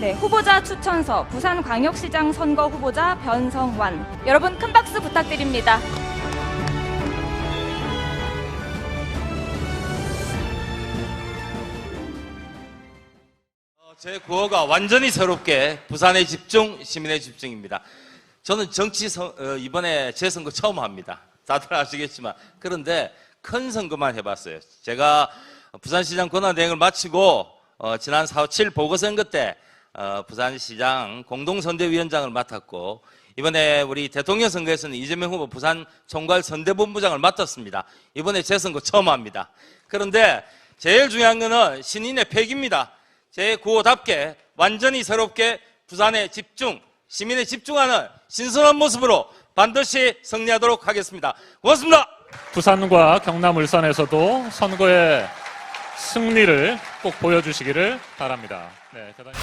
네, 후보자 추천서 부산광역시장 선거 후보자 변성환. 여러분 큰 박수 부탁드립니다. 어, 제 구호가 완전히 새롭게 부산의 집중, 시민의 집중입니다. 저는 정치 선- 어, 이번에 재선거 처음 합니다. 다들 아시겠지만 그런데 큰 선거만 해봤어요. 제가 부산시장 권한대행을 마치고 어, 지난 4, 7 보궐선거 때 어, 부산시장 공동선대위원장을 맡았고 이번에 우리 대통령 선거에서는 이재명 후보 부산 총괄 선대본부장을 맡았습니다. 이번에 재선거 처음 합니다. 그런데 제일 중요한 거는 신인의 폐기입니다. 제 구호답게 완전히 새롭게 부산에 집중, 시민에 집중하는 신선한 모습으로 반드시 승리하도록 하겠습니다. 고맙습니다. 부산과 경남 울산에서도 선거의 승리를 꼭 보여주시기를 바랍니다. 네, 대단히.